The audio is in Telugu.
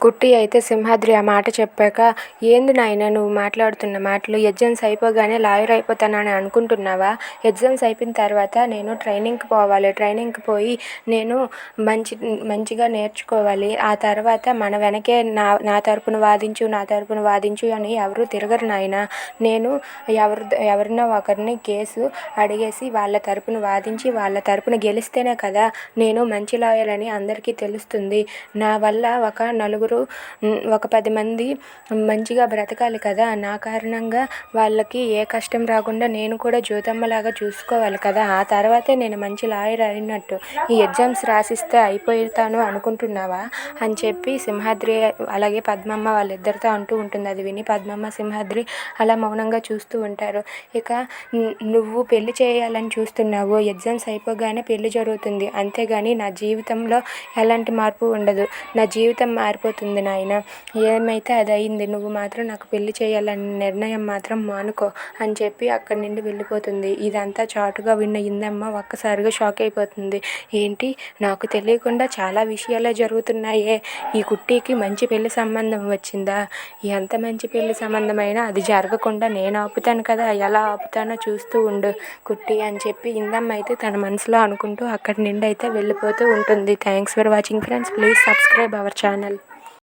కుట్టి అయితే సింహాద్రి ఆ మాట చెప్పాక ఏంది నాయనా నువ్వు మాట్లాడుతున్న మాటలు ఎగ్జామ్స్ అయిపోగానే లాయర్ అయిపోతానని అనుకుంటున్నావా? ఎగ్జామ్స్ అయిపోయిన తర్వాత నేను ట్రైనింగ్కి పోవాలి. ట్రైనింగ్కి పోయి నేను మంచి మంచిగా నేర్చుకోవాలి. ఆ తర్వాత మన వెనకే నా నా తరపున వాదించు నా తరపున వాదించు అని ఎవరు తిరగరు నాయనా. నేను ఎవరి ఎవరినో ఒకరిని కేసు అడిగేసి వాళ్ళ తరపున వాదించి వాళ్ళ తరపున గెలిస్తేనే కదా నేను మంచి లాయర్ అని అందరికీ తెలుస్తుంది. నా వల్ల ఒక నలుగురు ఒక పది మంది మంచిగా బ్రతకాలి కదా. నా కారణంగా వాళ్ళకి ఏ కష్టం రాకుండా నేను కూడా జ్యోతమ్మలాగా చూసుకోవాలి కదా. ఆ తర్వాతే నేను మంచి లాయర్ అయినట్టు ఈ ఎగ్జామ్స్ రాసిస్తే అయిపోతాను అనుకుంటున్నావా? అని చెప్పి సింహాద్రి అలాగే పద్మమ్మ వాళ్ళిద్దరితో అంటూ ఉంటుంది. అది విని పద్మమ్మ సింహాద్రి అలా మౌనంగా చూస్తూ ఉంటారు. ఇక నువ్వు పెళ్ళి చేయాలని చూస్తున్నావు. ఎగ్జామ్స్ అయిపోగానే పెళ్ళి జరుగుతుంది. అంతేగాని నా జీవితంలో ఎలాంటి మార్పు ఉండదు. నా జీవితం మారిపోతుంది నాయన. ఏమైతే అది అయింది నువ్వు మాత్రం నాకు పెళ్ళి చేయాలని నిర్ణయం మాత్రం మానుకో అని చెప్పి అక్కడి నుండి వెళ్ళిపోతుంది. ఇదంతా చాటుగా విన్న ఇందమ్మ ఒక్కసారిగా షాక్ అయిపోతుంది. ఏంటి? నాకు తెలియకుండా చాలా విషయాలే జరుగుతున్నాయే. ఈ కుట్టికి మంచి పెళ్ళి సంబంధం వచ్చిందా? ఎంత మంచి పెళ్ళి సంబంధమైనా అది జరగకుండా నేను ఆపుతాను కదా ఎలా ఆపుతానో చూస్తూ ఉండు కుట్టి అని చెప్పి ఇందమ్మ అయితే తన మనసులో అనుకుంటూ అక్కడి నుండి అయితే వెళ్ళిపోతూ ఉంటుంది. Thanks for watching friends. Please subscribe our channel.